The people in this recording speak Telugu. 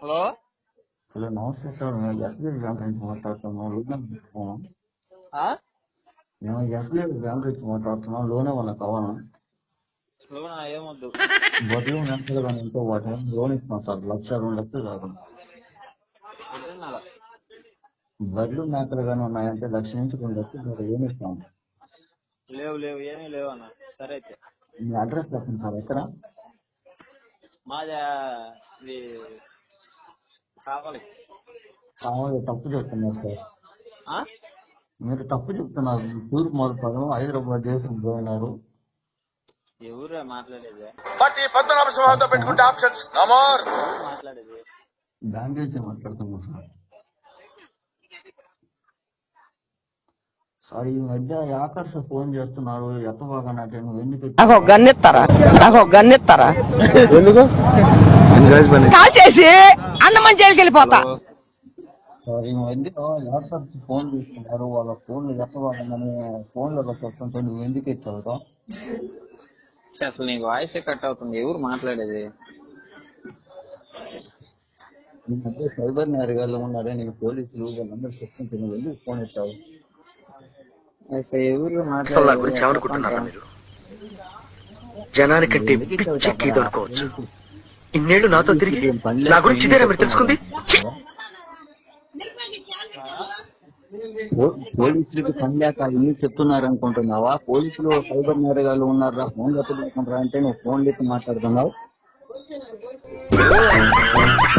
హలో? హలో నమస్తే సార్. మేము ఎస్బీఐ బ్యాంక్ నుంచి మాట్లాడుతున్నాం లోన్ ఇస్తున్నాం? మేము ఎస్బీఐ బ్యాంక్ నుంచి మాట్లాడుతున్నాం లోన్ ఏమన్నా కావాలా? లోనా? ఏమొద్దు బదులు నెంబర్ కానీ ఉంటే వాటి లోన్ ఇస్తున్నాం సార్. లక్ష రెండు లక్షలు కాదు? బదులు మేకలు కానీ ఉన్నాయంటే లక్ష నుంచి రెండు లక్షలు మీరు లోన్ ఇస్తాం. లేవు లేవు. ఏమీ లేవు అన్న. సరే అయితే. మీ అడ్రస్ చెప్పండి సార్. ఎక్కడ? మాది కావాలి. కావాలి తప్పు చెప్తున్నారు సార్. ఆ? మీరు తప్పు చెప్తున్నారు. తూర్పు మొదలు హైదరాబాద్ దేశం పోయినారు. ఎవరురా మాట్లాడేది? పద్మనాభ సింహాలతో పెట్టుకుంటే ఆప్షన్స్. నమోర్ ఎవరు మాట్లాడేది? బ్యాంక్ నుంచి మాట్లాడుతున్నాం సార్. ఈ మధ్య ఆకర్ష ఫోన్ చేస్తున్నారు ఎత్తబాగానంటే నువ్వు ఎందుకు నాకు ఒక గన్ ఇస్తారా నాకు ఒక గన్ ఇస్తారా ఎందుకు కాల్ చేసి అన్నమని జైలుకి వెళ్ళిపోతా. సార్ ఈ మధ్య ఆకర్ష ఫోన్ చేస్తున్నారు వాళ్ళ ఫోన్లు ఎత్తబాగానని నువ్వు ఎందుకు అసలు నీ వాయిస్ కట్ అవుతుంది ఎవరు మాట్లాడేది? ఈ మధ్య సైబర్ నేరగాళ్ళు ఉన్నారే నీకు పోలీసులు వాళ్ళందరూ చెప్తుంటే నువ్వు ఎందుకు ఫోన్ ఎత్తావు? అసలు నా గురించి ఏమనుకుంటున్నారా మీరు? జనానికంటే పిచ్చెక్కి దొరకవచ్చు ఇన్నేళ్ళు నాతో తిరిగి నా గురించి ఇదేనా మీరు తెలుసుకుంది? పోలీసులకి పని లేక ఇన్ని చెప్తున్నారు అనుకుంటున్నావా పోలీసులు సైబర్ నేరగాళ్ళు ఉన్నారా ఫోన్ ఎత్తుకుంటారా అంటే నువ్వు ఫోన్ ఎత్తి మాట్లాడుతున్నావు.